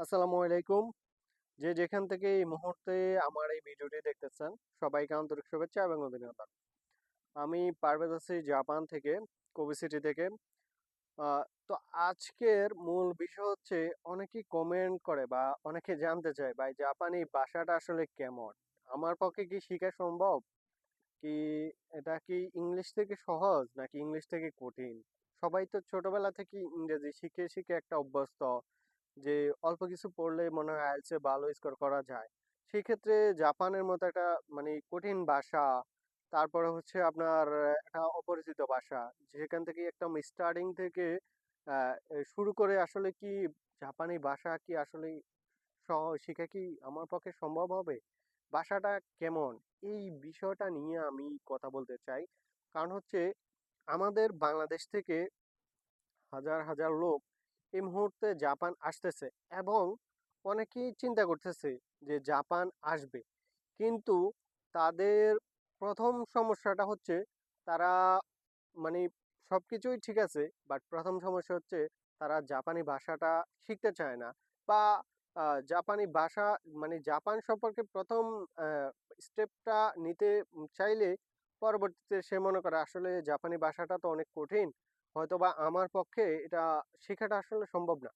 আসসালামু আলাইকুম। যে যেখান থেকে এই মুহূর্তে আমার এই ভিডিওটি দেখতেছেন, সবাইকে আন্তরিক শুভেচ্ছা এবং অভিনন্দন। আমি পারভেজ আছি জাপান থেকে কোভি সিটি থেকে। তো আজকের মূল বিষয় হচ্ছে অনেকেই কমেন্ট করে বা অনেকে জানতে চায়, ভাই, জাপানি ভাষাটা আসলে কেমন? আমার পক্ষে কি শেখা সম্ভব? কি এটা কি ইংলিশ থেকে সহজ নাকি ইংলিশ থেকে কঠিন? সবাই তো ছোটবেলা থেকে ইংরেজি শিখে শিখে একটা অভ্যস্ত। যে অল্প কিছু পড়লে মনে হয় আইএলটিএস এ ভালো স্কোর করা যায়। সেই ক্ষেত্রে জাপানের মতো একটা মানে কঠিন ভাষা, তারপরে হচ্ছে আপনার একটা অপরিচিত ভাষা, যেখান থেকে একদম স্টার্টিং থেকে শুরু করে আসলে কি জাপানি ভাষা কি আসলে শেখা কি আমার পক্ষে সম্ভব হবে? ভাষাটা কেমন? এই বিষয়টা নিয়ে আমি কথা বলতে চাই। কারণ হচ্ছে আমাদের বাংলাদেশ থেকে হাজার হাজার লোক এই মুহূর্তে জাপান আসতেছে এবং অনেকেই চিন্তা করতেছে যে জাপান আসবে। কিন্তু তাদের প্রথম সমস্যাটা হচ্ছে তারা মানে সব কিছুই ঠিক আছে বাট প্রথম সমস্যা হচ্ছে তারা জাপানি ভাষাটা শিখতে চায় না বা জাপানি ভাষা মানে জাপান সম্পর্কে প্রথম স্টেপটা নিতে চাইলে পরবর্তীতে সে মনে করে আসলে জাপানি ভাষাটা তো অনেক কঠিন হয়তোবা আমার পক্ষে এটা শেখাটা আসলে সম্ভব না।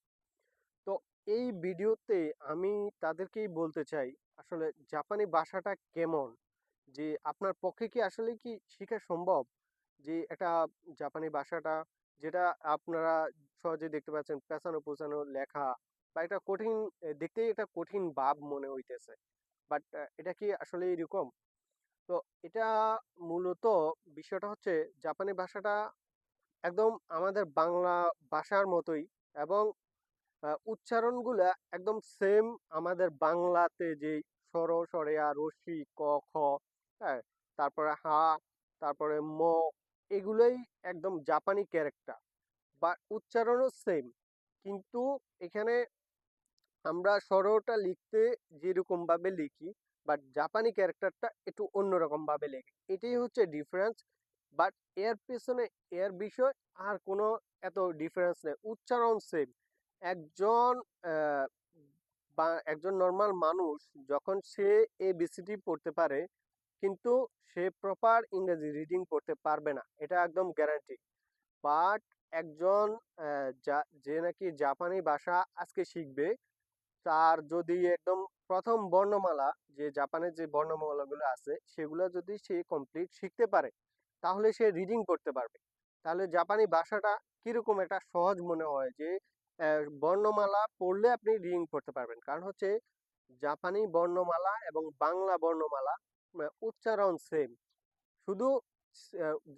তো এই ভিডিওতে আমি তাদেরকেই বলতে চাই, আসলে জাপানি ভাষাটা কেমন? যে আপনার পক্ষে কি আসলে কি শেখা সম্ভব? যে এটা জাপানি ভাষাটা যেটা আপনারা সহজে দেখতে পাচ্ছেন পেছানো পোছানো লেখা বা এটা কঠিন দেখতেই একটা কঠিন ভাব মনে হইতেছে। বাট এটা কি আসলে এরকম? তো এটা মূলত বিষয়টা হচ্ছে জাপানি ভাষাটা একদম আমাদের বাংলা ভাষার মতোই এবং উচ্চারণগুলা একদম সেম আমাদের বাংলাতে যে স্বর সরেয়া রস্যি ক, খ হ্যাঁ? তারপরে হা, তারপরে ম, এগুলোই একদম জাপানি ক্যারেক্টার বা উচ্চারণও সেম কিন্তু এখানে আমরা স্বরটা লিখতে যেরকম ভাবে লিখি বাট জাপানি ক্যারেক্টারটা একটু অন্যরকম ভাবে লেখে। এটাই হচ্ছে ডিফারেন্স বাট এর পেছনে, এর বিষয় আর কোনো এত ডিফারেন্স নেই। উচ্চারণ সেম একজন বা, একজন নর্মাল মানুষ যখন সে এ বিসিটি পড়তে পারে, কিন্তু সে প্রপার ইংরেজি রিডিং পড়তে পারবে না। এটা একদম গ্যারান্টি বাট একজন যে নাকি জাপানি ভাষা আজকে শিখবে, তার যদি একদম প্রথম বর্ণমালা, যে জাপানের যে বর্ণমালাগুলো আছে, সেগুলো যদি সে কমপ্লিট শিখতে পারে তাহলে সে রিডিং করতে পারবে। তাহলে জাপানি ভাষাটা কীরকম একটা সহজ মনে হয় যে বর্ণমালা পড়লে আপনি রিডিং করতে পারবেন। কারণ হচ্ছে জাপানি বর্ণমালা এবং বাংলা বর্ণমালা উচ্চারণ সেম শুধু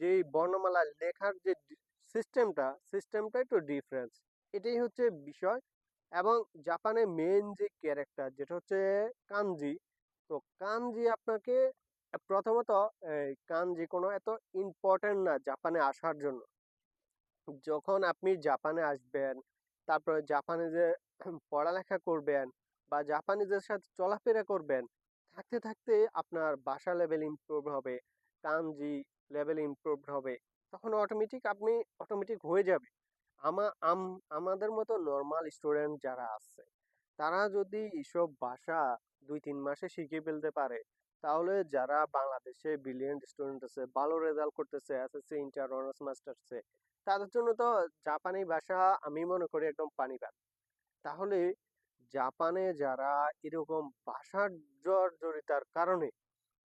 যে বর্ণমালা লেখার যে সিস্টেমটা সিস্টেমটা একটু ডিফারেন্স এটাই হচ্ছে বিষয়। এবং জাপানে মেন যে ক্যারেক্টার যেটা হচ্ছে কানজি তো কানজি আপনাকে প্রথমত এই কানজি কোনো এত ইম্পর্টেন্ট না জাপানে আসার জন্য। যখন আপনি জাপানে আসবেন, তারপরে জাপানে যে পড়ালেখা করবেন বা জাপানিদের সাথে চলাফেরা করবেন, থাকতে থাকতে আপনার ভাষা লেভেল ইমপ্রুভ হবে, কানজি লেভেল ইমপ্রুভ হবে, তখন অটোমেটিক আপনি অটোমেটিক হয়ে যাবে। আমা, আম, আমাদের মতো নর্মাল স্টুডেন্ট যারা আছে, তারা যদি এসব ভাষা দুই, তিন মাসে শিখে ফেলতে পারে তাহলে যারা বাংলাদেশে ব্রিলিয়েন্ট স্টুডেন্ট আছে, ভালো রেজাল্ট করতেছে এসএসসি ইন্টার অনার্স মাস্টার্সে তাদের জন্য তো জাপানি ভাষা আমি মনে করি একদম পানি ভাত। তাহলে জাপানে যারা এরকম ভাষার জর্জরিতার কারণে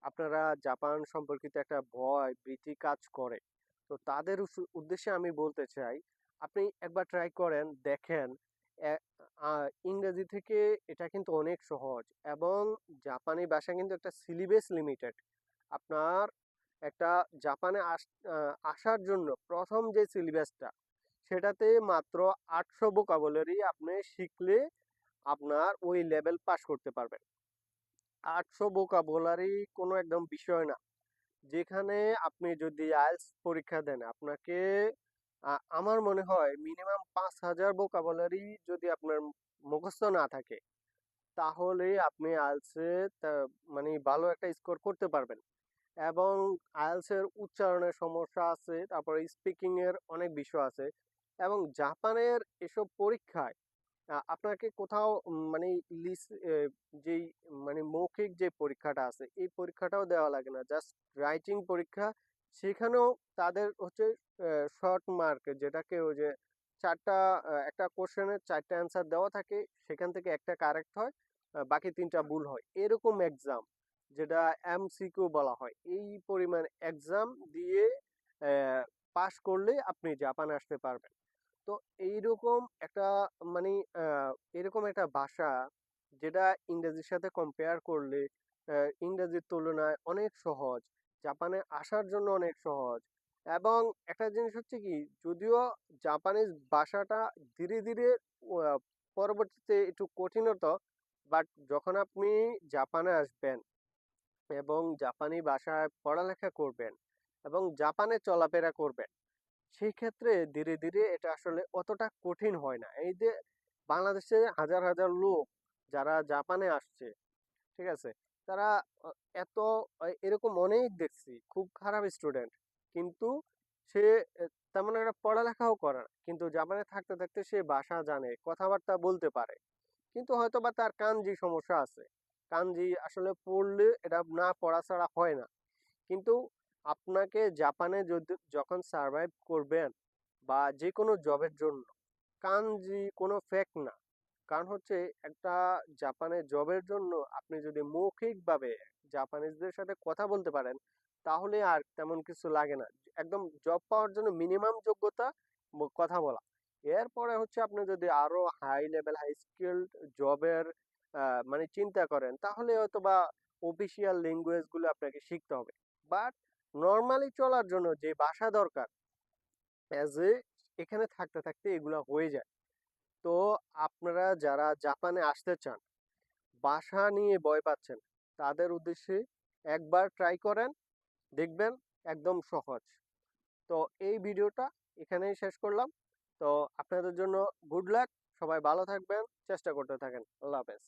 আপনারা জাপান সম্পর্কিত একটা ভয়, ভীতি কাজ করে, তো তাদের উদ্দেশ্যে আমি বলতে চাই, আপনি একবার ট্রাই করেন, দেখেন ইংরেজি থেকে এটা কিন্তু অনেক সহজ এবং জাপানি ভাষা কিন্তু একটা সিলেবাস লিমিটেড আপনার একটা জাপানে আস- আসার জন্য প্রথম যে সিলেবাসটা সেটাতে মাত্র আটশো ভোকাবুলারি আপনি শিখলে আপনার ওই লেভেল পাস করতে পারবেন। আটশো ভোকাবুলারি কোনো একদম বিষয় না। যেখানে আপনি যদি আইএলটিএস পরীক্ষা দেন, আপনাকে আমার মনে হয় মিনিমাম পাঁচ হাজার ভোকাবুলারি যদি আপনার মুখস্থ না থাকে তাহলে আপনি এ মানে ভালো একটা স্কোর করতে পারবেন এবং আইএলটিএস এর উচ্চারণের সমস্যা আছে তারপরে স্পিকিং এর অনেক বিষয় আছে এবং জাপানের এসব পরীক্ষায় আপনাকে কোথাও মানে লিস যেই মানে মৌখিক যে পরীক্ষাটা আছে, এই পরীক্ষাটাও দেওয়া লাগে না। জাস্ট রাইটিং পরীক্ষা। সেখানেও তাদের হচ্ছে শর্ট মার্ক যেটাকে ওই যে চারটা একটা কোশ্চেনের ৪ টা অ্যান্সার দেওয়া থাকে। সেখান থেকে একটা কারেক্ট হয়। বাকি ৩ টা ভুল হয়। এরকম এক্সাম যেটা এমসিকিউ বলা হয়। এই পরিমাণ এক্সাম দিয়ে পাস করলে আপনি জাপানে আসতে পারবেন। তো এইরকম একটা মানে এরকম একটা ভাষা যেটা ইংরেজির সাথে কম্পেয়ার করলে ইংরেজির তুলনায় অনেক সহজ। জাপানে আসার জন্য অনেক সহজ। এবং একটা জিনিস হচ্ছে কি যদিও জাপানিজ ভাষাটা ধীরে, ধীরে পরবর্তীতে একটু কঠিন হতো। বাট যখন আপনি জাপানে আসবেন এবং জাপানি ভাষায় পড়ালেখা করবেন এবং জাপানে চলাফেরা করবেন, সেই ক্ষেত্রে ধীরে, ধীরে এটা আসলে অতটা কঠিন হয় না। এই যে বাংলাদেশে হাজার, হাজার লোক যারা জাপানে আসছে, ঠিক আছে? তারা এত এরকম অনেক দেখছি খুব খারাপ স্টুডেন্ট। কিন্তু সে তেমন একটা পড়ালেখাও করে না। কিন্তু জাপানে থাকতে, থাকতে সে ভাষা জানে, কথাবার্তা বলতে পারে। কিন্তু হয়তো বা তার কানজি সমস্যা আছে। কানজি আসলে পড়লে এটা না পড়া ছাড়া হয় না। কিন্তু আপনাকে জাপানে যদি যখন সারভাইভ করবেন বা যেকোনো জবের জন্য কানজি কোনো ফ্যাক্ট না। কারণ হচ্ছে একটা জাপানে জবের জন্য আপনি যদি মৌখিকভাবে জাপানিজদের সাথে কথা বলতে পারেন, তাহলে আর তেমন কিছু লাগে না। একদম জব পাওয়ার জন্য মিনিমাম যোগ্যতা কথা বলা। এরপরে হচ্ছে আপনি যদি আরও হাই লেভেল, হাই স্কিলড জবের মানে চিন্তা করেন, তাহলে হয়তোবা অফিসিয়াল ল্যাঙ্গুয়েজগুলো আপনাকে শিখতে হবে। বাট নরমালি চলার জন্য যে ভাষা দরকার অ্যাজ এ এখানে থাকতে, থাকতে এগুলা হয়ে যায়। তো আপনারা যারা জাপানে আসতে চান, বাসা নিয়ে ভয় পাচ্ছেন, তাদের উদ্দেশ্যে একবার ট্রাই করেন। দেখবেন একদম সহজ। তো এই ভিডিওটা এখানেই শেষ করলাম। তো আপনাদের জন্য গুড লাক। সবাই ভালো থাকবেন। চেষ্টা করতে থাকেন। আল্লাহ হাফেজ।